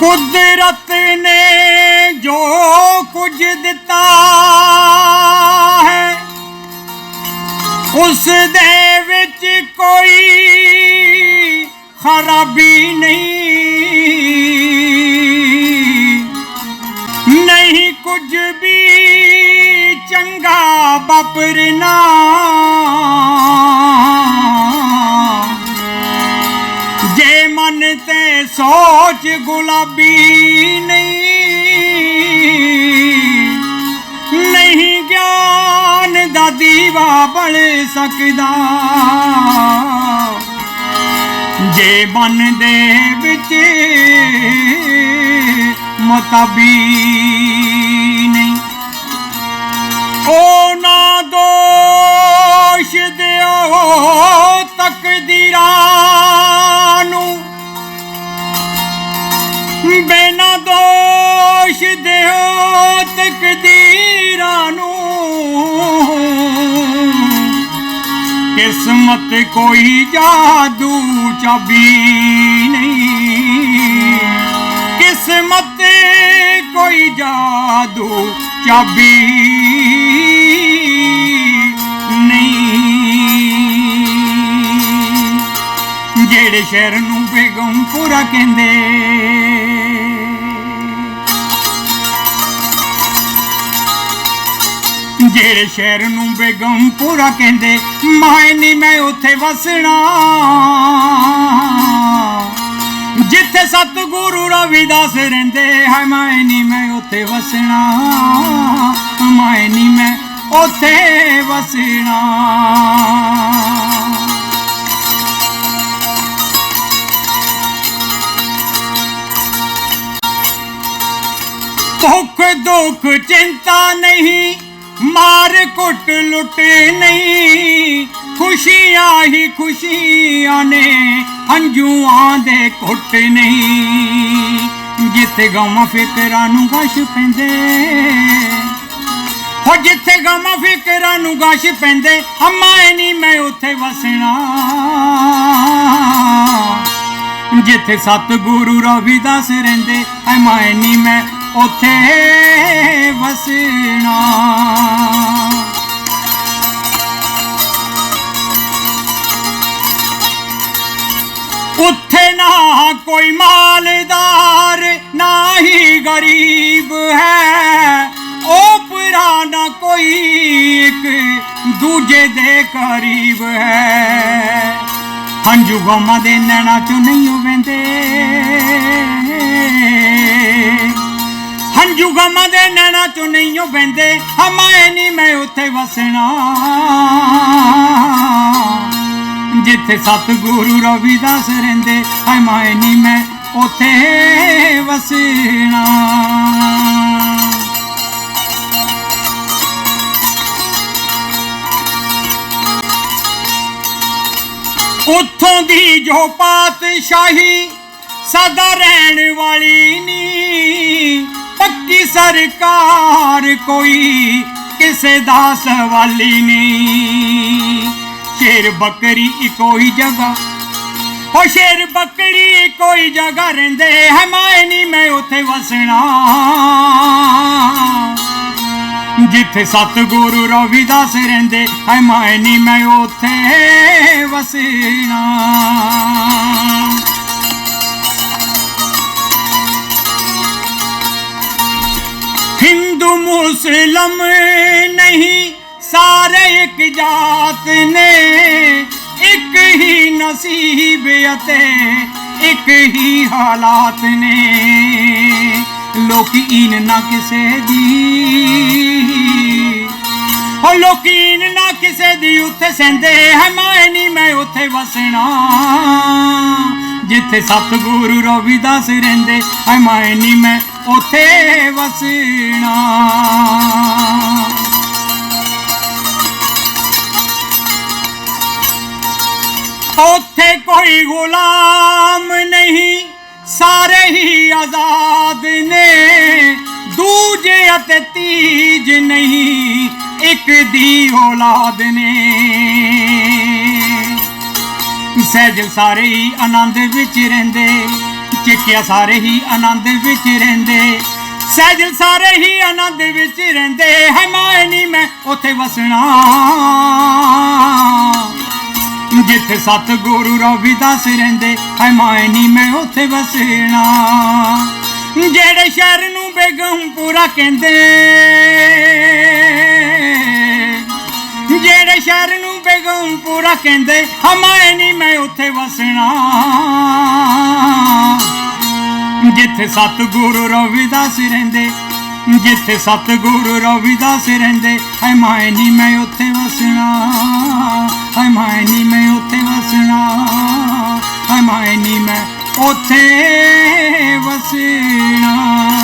ਕੁਦਰਤ ਨੇ ਜੋ ਕੁਝ ਦਿੱਤਾ ਹੈ ਉਸ ਦੇ ਵਿੱਚ ਕੋਈ ਖਰਾਬੀ ਨਹੀਂ। ਨਹੀਂ ਕੁਝ ਵੀ ਚੰਗਾ ਵਾਪਰਨਾ ਸੋਚ ਗੁਲਾਬੀ ਨਹੀਂ। ਨਹੀਂ ਗਿਆਨ ਦਾ ਦੀਵਾ ਬਣ ਸਕਦਾ। ਜੇ ਮਨ ਦੇ ਵਿੱਚ ਮਤਬੀ ਨਹੀਂ ਉਹ ਨਾ ਦੋਸ਼ ਦਿਓ ਤਕਦੀਰਾਂ। ਦੋਸ਼ ਦਿਓ ਤਕਦੀਰਾਂ ਨੂੰ। ਕਿਸਮਤ ਕੋਈ ਜਾਦੂ ਚਾਬੀ ਨਹੀਂ। ਕਿਸਮਤ ਕੋਈ ਜਾਦੂ ਚਾਬੀ ਨਹੀਂ। ਜਿਹੜੇ ਸ਼ਹਿਰ ਨੂੰ ਬੇਗਮਪੁਰਾ ਕਹਿੰਦੇ ਜਿਹੜੇ ਸ਼ਹਿਰ ਨੂੰ ਬੇਗਮਪੁਰਾ ਕਹਿੰਦੇ ਮੈਂ ਨਹੀਂ ਮੈਂ ਉੱਥੇ ਵਸਣਾ। ਜਿੱਥੇ ਸਤਿਗੁਰੂ ਰਵਿਦਾਸ ਰਹਿੰਦੇ ਹੈ ਮੈਂ ਨਹੀਂ ਮੈਂ ਉੱਥੇ ਵਸਣਾ। ਮੈਂ ਨਹੀਂ ਮੈਂ ਉੱਥੇ ਵਸਣਾ। ਭੁੱਖ ਦੁੱਖ ਚਿੰਤਾ ਨਹੀਂ ਮਾਰ ਕੁੱਟ ਲੁੱਟ ਨਹੀਂ, ਖੁਸ਼ੀਆਂ ਹੀ ਖੁਸ਼ੀਆਂ ਨੇ, ਹੰਝੂਆਂ ਦੇ ਘੁੱਟ ਨਹੀਂ। ਜਿੱਥੇ ਗਮ ਫਿਕਰਾਂ ਨੂੰ ਗਸ਼ ਪੈਂਦੇ, ਹੋ ਜਿੱਥੇ ਗਮ ਫਿਕਰਾਂ ਨੂੰ ਗਸ਼ ਪੈਂਦੇ, ਅੰਮਾ ਨਹੀਂ ਮੈਂ ਉੱਥੇ ਵਸਣਾ। ਜਿੱਥੇ ਸਤਿਗੁਰੂ ਰਵਿਦਾਸ ਰਹਿੰਦੇ ਐ ਮੈਂ ਨਹੀਂ ਮੈਂ ਉੱਥੇ ਵਸਣਾ। ਮਾਲਦਾਰ ਨਾ ਹੀ ਗਰੀਬ ਹੈ। ਉਹ ਪਰਾ ਨਾ ਕੋਈ ਇੱਕ ਦੂਜੇ ਦੇ ਕਰੀਬ ਹੈ। ਹੰਝੂ ਗਮਾਂ ਦੇ ਨੈਣਾ ਚੋਂ ਨਹੀਂ ਵਹਿੰਦੇ ਹੰਝੂ ਗਮਾਂ ਦੇ ਨੈਣਾ ਚੋਂ ਨਹੀਂ ਵਹਿੰਦੇ ਹਮਾਏ ਨਹੀਂ ਮੈਂ ਉੱਥੇ ਵਸਣਾ। ਜਿੱਥੇ ਸਤਿਗੁਰੂ ਰਵਿਦਾਸ ਰਹਿੰਦੇ ਹਾਏ ਮਾਏ ਨਹੀਂ ਮੈਂ ਉਥੇ ਵਸਣਾ। ਉੱਥੋਂ ਦੀ ਜੋ ਪਾਤਸ਼ਾਹੀ ਸਦਾ ਰਹਿਣ ਵਾਲੀ ਨੀ, ਪੱਕੀ ਸਰਕਾਰ ਕੋਈ ਕਿਸੇ ਦਾ ਸਵਾਲੀ ਨੀ। ਸ਼ੇਰ ਬੱਕਰੀ ਇੱਕੋ ਹੀ ਜਗ੍ਹਾ ਉਹ ਸ਼ੇਰ ਬੱਕਰੀ ਕੋਈ ਜਗ੍ਹਾ ਰਹਿੰਦੇ ਹੈ ਮੈਂ ਨਹੀਂ ਮੈਂ ਉੱਥੇ ਵਸਣਾ। ਜਿੱਥੇ ਸਤਿਗੁਰੂ ਰਵਿਦਾਸ ਰਹਿੰਦੇ ਹੈ ਮੈਂ ਨਹੀਂ ਮੈਂ ਉੱਥੇ ਵਸਣਾ। ਹਿੰਦੂ ਮੁਸਲਮ ਨਹੀਂ, ਸਾਰੇ ਇੱਕ ਜਾਤ ਨੇ। ਇੱਕ ਹੀ ਨਸੀਬ ਅਤੇ ਇੱਕ ਹੀ ਹਾਲਾਤ ਨੇ। ਲੋਕੀਨ ਨਾ ਕਿਸੇ ਦੀ। ਉਹ ਲੋਕੀਨ ਨਾ ਕਿਸੇ ਦੀ, ਉੱਥੇ ਸਹਿੰਦੇ ਹੈ ਮੈਂ ਨਹੀਂ ਮੈਂ ਉੱਥੇ ਵਸਣਾ। ਜਿੱਥੇ ਸਤਿਗੁਰੂ ਰਵਿਦਾਸ ਰਹਿੰਦੇ, ਹੈ ਮੈਂ ਨਹੀਂ ਮੈਂ ਉੱਥੇ ਵਸਣਾ। ਗੁਲਾਮ ਨਹੀਂ ਸਾਰੇ ਹੀ ਆਜ਼ਾਦ ਨੇ ਦੂਜੇ ਅਤੇ ਤੀਜ ਨਹੀਂ ਇੱਕ ਦੀ ਔਲਾਦ ਨੇ ਸਹਿਜ ਸਾਰੇ ਹੀ ਆਨੰਦ ਵਿੱਚ ਰਹਿੰਦੇ ਚਿੱਠ ਸਾਰੇ ਹੀ ਆਨੰਦ ਵਿੱਚ ਰਹਿੰਦੇ ਸਹਿਜਲ ਸਾਰੇ ਹੀ ਆਨੰਦ ਵਿੱਚ ਰਹਿੰਦੇ ਹੈ ਮੈਂ ਮੈਂ ਉੱਥੇ ਵਸਣਾ ਜਿੱਥੇ ਸਤ ਗੁਰੂ ਰਵਿਦਾਸ ਰਹਿੰਦੇ ਹੈ ਮੈਂ ਨਹੀਂ ਮੈਂ ਉੱਥੇ ਵਸਣਾ। ਜਿਹੜੇ ਸ਼ਹਿਰ ਨੂੰ ਬੇਗਮਪੁਰਾ ਕਹਿੰਦੇ, ਜਿਹੜੇ ਸ਼ਹਿਰ ਨੂੰ ਬੇਗਮਪੁਰਾ ਕਹਿੰਦੇ ਹਮਾਏ ਨਹੀਂ ਮੈਂ ਉੱਥੇ ਵਸਣਾ। ਜਿੱਥੇ ਸਤਿਗੁਰੂ ਰਵਿਦਾਸ ਰਹਿੰਦੇ ਜਿੱਥੇ ਸਤਿਗੁਰੂ ਰਵਿਦਾਸ ਰਹਿੰਦੇ ਹੈ ਮੈਂ ਨਹੀਂ ਮੈਂ ਉੱਥੇ ਵਸਣਾ ਹੈ ਮੈਂ ਨਹੀਂ ਮੈਂ ਉੱਥੇ ਵਸਣਾ ਹੈ ਮੈਂ ਨਹੀਂ ਮੈਂ ਉੱਥੇ ਵਸਣਾ।